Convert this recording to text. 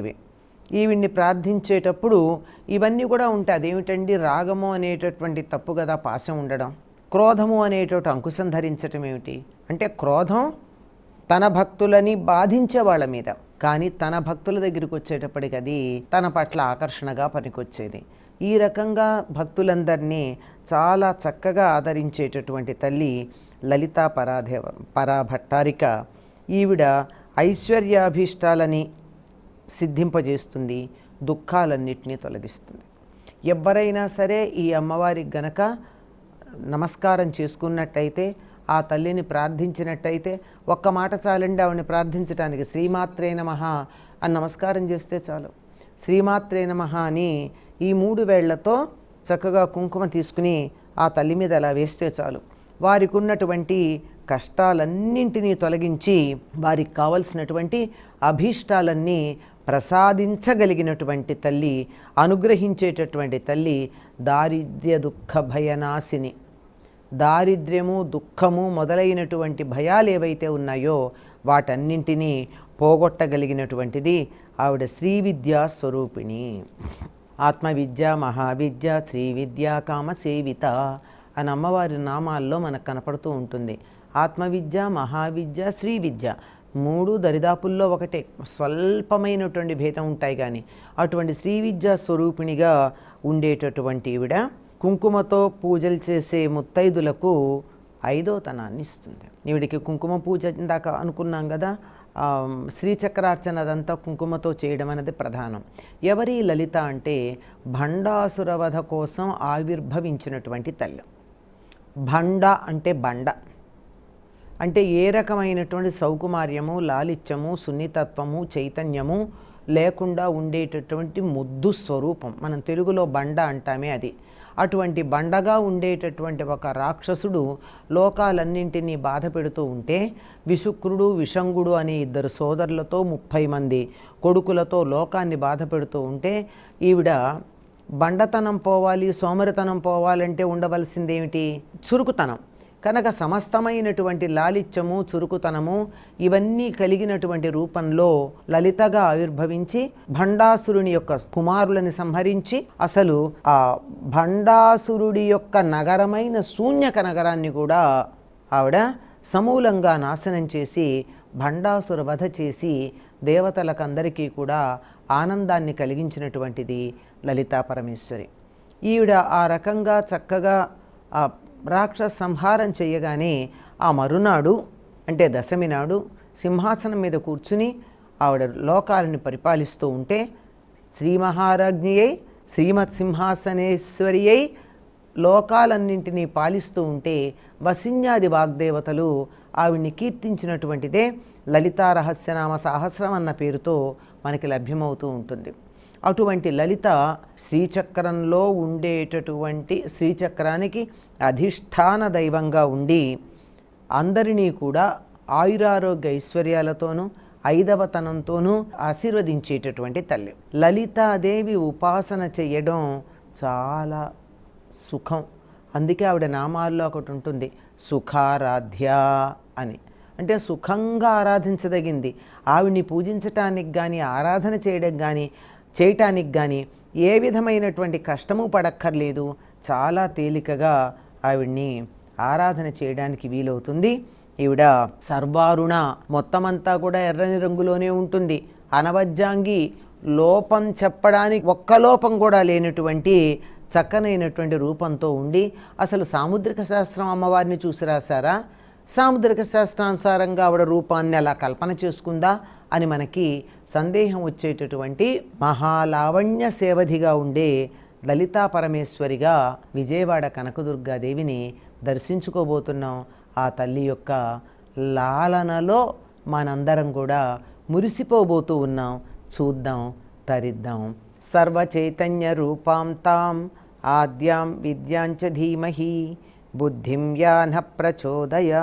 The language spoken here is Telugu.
అనేటటువంటివి ఈవిడ్ని ప్రార్థించేటప్పుడు ఇవన్నీ కూడా ఉంటాయి. అదేమిటండి? రాగము అనేటటువంటి తప్పు కదా పాశం ఉండడం. క్రోధము అనేటువంటి అంకుశం ధరించటం ఏమిటి? అంటే క్రోధం తన భక్తులని బాధించే వాళ్ళ మీద. కానీ తన భక్తుల దగ్గరికి వచ్చేటప్పటికి అది తన పట్ల ఆకర్షణగా పనికొచ్చేది. ఈ రకంగా భక్తులందరినీ చాలా చక్కగా ఆదరించేటటువంటి తల్లి లలితా పరాధేవ పరాభట్టారిక. ఈవిడ ఐశ్వర్యాభీష్టాలని సిద్ధింపజేస్తుంది దుఃఖాలన్నింటినీ తొలగిస్తుంది. ఎవరైనా సరే ఈ అమ్మవారికి గనక నమస్కారం చేసుకున్నట్టయితే ఆ తల్లిని ప్రార్థించినట్టయితే ఒక్క మాట చాలండి ఆవిడని ప్రార్థించడానికి శ్రీమాత్రే నమః అని నమస్కారం చేస్తే చాలు. శ్రీమాత్రే నమః అని ఈ మూడు వేళ్ళతో చక్కగా కుంకుమ తీసుకుని ఆ తల్లి మీద అలా వేస్తే చాలు. వారికి ఉన్నటువంటి కష్టాలన్నింటినీ తొలగించి వారికి కావలసినటువంటి అభీష్టాలన్నీ ప్రసాదించగలిగినటువంటి తల్లి అనుగ్రహించేటటువంటి తల్లి దారిద్ర్య దుఃఖ భయనాశిని. దారిద్ర్యము దుఃఖము మొదలైనటువంటి భయాలు ఏవైతే ఉన్నాయో వాటన్నింటినీ పోగొట్టగలిగినటువంటిది ఆవిడ శ్రీ విద్యా స్వరూపిణి. ఆత్మవిద్య మహావిద్య శ్రీ విద్య సేవిత అని అమ్మవారి నామాల్లో మనకు కనపడుతూ ఉంటుంది. ఆత్మవిద్య మహావిద్య శ్రీ విద్య. మూడు దరిదాపుల్లో ఒకటే. స్వల్పమైనటువంటి భేదం ఉంటాయి కానీ అటువంటి శ్రీ విద్యా స్వరూపిణిగా ఉండేటటువంటి ఈవిడ కుంకుమతో పూజలు చేసే ముత్తైదులకు ఐదోతనాన్ని ఇస్తుంది. ఈవిడికి కుంకుమ పూజ ఇందాక అనుకున్నాం కదా శ్రీచక్రార్చన అదంతా కుంకుమతో చేయడం అనేది ప్రధానం. ఎవరి లలిత అంటే భండాసురవధ కోసం ఆవిర్భవించినటువంటి తల్లి. భండ అంటే బండ. అంటే ఏ రకమైనటువంటి సౌకుమార్యము లాలిత్యము సున్నితత్వము చైతన్యము లేకుండా ఉండేటటువంటి ముద్దు స్వరూపం. మనం తెలుగులో బండ అంటామే అది. అటువంటి బండగా ఉండేటటువంటి ఒక రాక్షసుడు లోకాలన్నింటినీ బాధ పెడుతూ ఉంటే విశుక్రుడు విషంగుడు అనే ఇద్దరు సోదరులతో ముప్పై మంది కొడుకులతో లోకాన్ని బాధ పెడుతూ ఉంటే ఈవిడ బండతనం పోవాలి సోమరితనం పోవాలంటే ఉండవలసిందేమిటి? చురుకుతనం. కనుక సమస్తమైనటువంటి లాలిత్యము చురుకుతనము ఇవన్నీ కలిగినటువంటి రూపంలో లలితగా ఆవిర్భవించి భండాసురుని యొక్క కుమారులని సంహరించి అసలు ఆ భండాసురుడి యొక్క నగరమైన శూన్యక నగరాన్ని కూడా ఆవిడ సమూలంగా నాశనం చేసి భండాసుర వధ చేసి దేవతలకందరికీ కూడా ఆనందాన్ని కలిగించినటువంటిది లలితా పరమేశ్వరి. ఈవిడ ఆ రకంగా చక్కగా రాక్షస సంహారం చేయగానే ఆ మరునాడు అంటే దశమి నాడు సింహాసనం మీద కూర్చుని ఆవిడ లోకాలను పరిపాలిస్తూ ఉంటే శ్రీ మహారాజ్ఞి అయి శ్రీమత్ సింహాసనేశ్వరి అయి లోకాలన్నింటినీ పాలిస్తూ ఉంటే వసిన్యాది వాగ్దేవతలు ఆవిడ్ని కీర్తించినటువంటిదే లలితా రహస్యనామ సహస్రం అన్న పేరుతో మనకి లభ్యమవుతూ ఉంటుంది. అటువంటి లలిత శ్రీచక్రంలో ఉండేటటువంటి శ్రీచక్రానికి అధిష్టాన దైవంగా ఉండి అందరినీ కూడా ఆయురారోగ్య ఐశ్వర్యాలతోనూ ఐదవతనంతోనూ ఆశీర్వదించేటటువంటి తల్లి. లలితాదేవి ఉపాసన చేయడం చాలా సుఖం. అందుకే ఆవిడ నామాల్లో ఒకటి ఉంటుంది సుఖారాధ్య అని. అంటే సుఖంగా ఆరాధించదగింది. ఆవిడ్ని పూజించటానికి కానీ ఆరాధన చేయడానికి కానీ చేయటానికి కానీ ఏ విధమైనటువంటి కష్టము పడక్కర్లేదు. చాలా తేలికగా ఆవిడ్ని ఆరాధన చేయడానికి వీలవుతుంది. ఈవిడ సర్వారుణ మొత్తమంతా కూడా ఎర్రని రంగులోనే ఉంటుంది. అనవజ్జాంగి లోపం చెప్పడానికి ఒక్క లోపం కూడా లేనటువంటి చక్కనైనటువంటి రూపంతో ఉండి అసలు సాముద్రిక శాస్త్రం అమ్మవారిని చూసి రాశారా? సాముద్రిక శాస్త్రానుసారంగా ఆవిడ రూపాన్ని అలా కల్పన చేసుకుందా అని మనకి సందేహం వచ్చేటటువంటి మహాలావణ్య సేవధిగా ఉండే లలితా పరమేశ్వరిగా విజయవాడ కనకదుర్గాదేవిని దర్శించుకోబోతున్నాం. ఆ తల్లి యొక్క లాలనలో మనందరం కూడా మురిసిపోబోతూ ఉన్నాం. చూద్దాం తరిద్దాం. సర్వచైతన్య రూపాం తాం ఆద్యాం విద్యాంచ ధీమహి బుద్ధిం యాన ప్రచోదయా